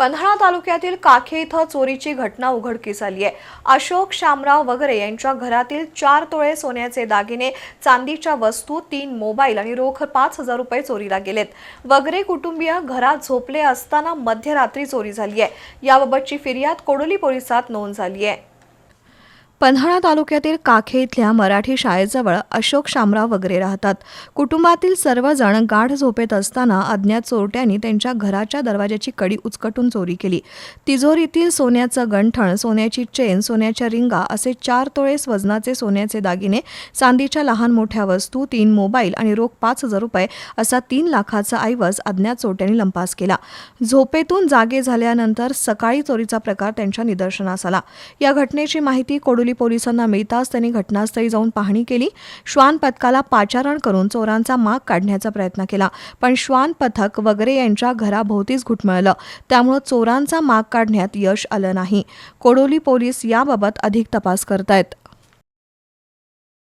पन्हाळा तालुक्यातील काखे इथं चोरीची घटना उघडकीस आली आहे. अशोक शामराव वगैरे यांच्या घरातील चार तोळे सोन्याचे दागिने चांदीच्या वस्तू तीन मोबाईल आणि रोख पाच हजार रुपये चोरीला गेलेत. वगैरे कुटुंबीय घरात झोपले असताना मध्यरात्री चोरी झाली आहे. याबाबतची फिर्याद कोडोली पोलिसात नोंद झाली आहे. पन्हाळा तालुक्यातील काखे इथल्या मराठी शाळेजवळ अशोक शामराव वगैरे राहतात. कुटुंबातील सर्वजण गाढ झोपेत असताना अज्ञात चोरट्यांनी त्यांच्या घराच्या दरवाजाची कडी उचकटून चोरी केली. तिजोरीतील सोन्याचं गंठण सोन्याची चेन सोन्याच्या रिंगा असे चार तोळे वजनाचे सोन्याचे दागिने चांदीच्या लहान मोठ्या वस्तू तीन मोबाईल आणि रोख पाच हजार रुपये असा तीन लाखाचा ऐवज अज्ञात चोरट्यांनी लंपास केला. झोपेतून जागे झाल्यानंतर सकाळी चोरीचा प्रकार त्यांच्या निदर्शनास आला. या घटनेची माहिती कोडोली पोलिसांना मिळताच त्यांनी घटनास्थळी जाऊन पाहणी केली. श्वान पथकाला पाचारण करून चोरांचा माग काढण्याचा प्रयत्न केला. पण श्वान पथक वगैरे यांच्या घराभोवतीच घुटमळलं. त्यामुळं चोरांचा माग काढण्यात यश आलं नाही. कोडोली पोलीस याबाबत अधिक तपास करतायत.